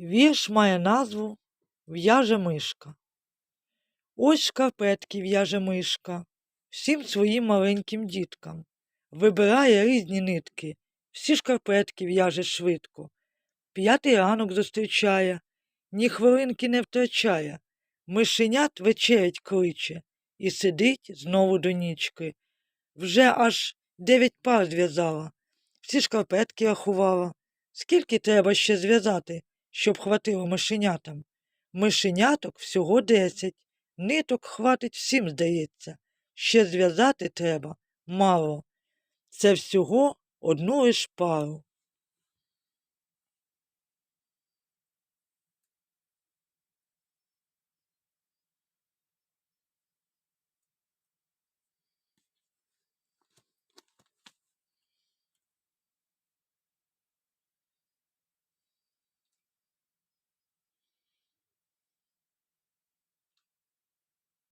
Вірш має назву В'яже мишка. Ось шкарпетки в'яже мишка всім своїм маленьким діткам. Вибирає різні нитки, всі шкарпетки в'яже швидко. П'ятий ранок зустрічає, ні хвилинки не втрачає. Мишенят вечерять кличе і сидить знову до нічки. Вже аж дев'ять пар зв'язала, всі шкарпетки рахувала. Скільки треба ще зв'язати, щоб хватило мишенятам? Мишеняток всього десять, ниток хватить всім, здається. Ще зв'язати треба мало. Це всього одну лиш пару.